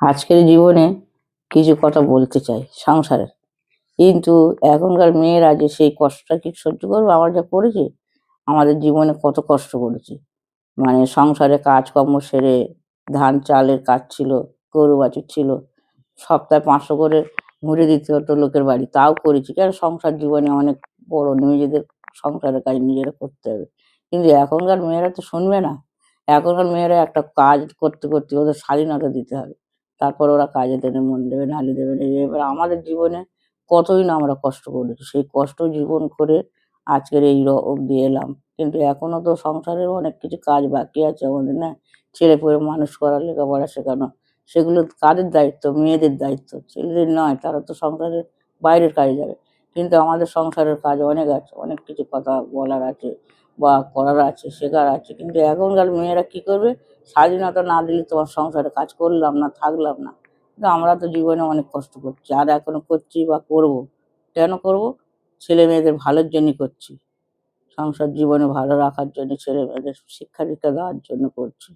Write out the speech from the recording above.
আজকের জীবনে কিছু কথা বলতে চাই সংসারের। কিন্তু এখনকার মেয়েরা যে সেই কষ্টটা কি সহ্য করবে? আমরা যা করেছি, আমাদের জীবনে কত কষ্ট করেছি। মানে সংসারে কাজকর্ম সেরে ধান, চালের কাজ ছিল, গরু বাছুর ছিল, সপ্তাহে পাঁচশো করে মুড়ে দিতে হতো লোকের বাড়ি। তাও করেছি। কেন? সংসার জীবনে অনেক বড় নিজেদের সংসারের কাজ নিজেরা করতে হবে। কিন্তু এখনকার মেয়েরা তো শুনবে না। এখনকার মেয়েরা একটা কাজ করতে করতে ওদের স্বাধীনতা দিতে হবে। তারপর ওরা কাজে দেবে, মন দেবে, নালি দেবে না এবার আমাদের জীবনে কতই না আমরা কষ্ট করেছি সেই কষ্ট জীবন করে আজকের এই অব্দি এলাম। কিন্তু এখনও তো সংসারের অনেক কিছু কাজ বাকি আছে আমাদের, না? ছেলে পড়ে মানুষ করা, লেখাপড়া শেখানো, সেগুলো কাদের দায়িত্ব, মেয়েদের দায়িত্ব, ছেলেদের নয়, তারা তো সংসারের বাইরের কাজে যাবে। কিন্তু আমাদের সংসারের কাজ অনেক আছে, অনেক কিছু কথা বলার আছে বা করার আছে, শেখার আছে। কিন্তু এখনকার মেয়েরা কি করবে? স্বাধীনতা না দিলে তোমার সংসারে কাজ করলাম না, থাকলাম না। কিন্তু আমরা তো জীবনে অনেক কষ্ট করছি। আর এখনও করছি বা করব? কেন করব? ছেলে মেয়েদের ভালোর জন্যই করছি। সংসার জীবনে ভালো রাখার জন্য ছেলে মেয়েদের শিক্ষা দীক্ষা দেওয়ার জন্য করছি।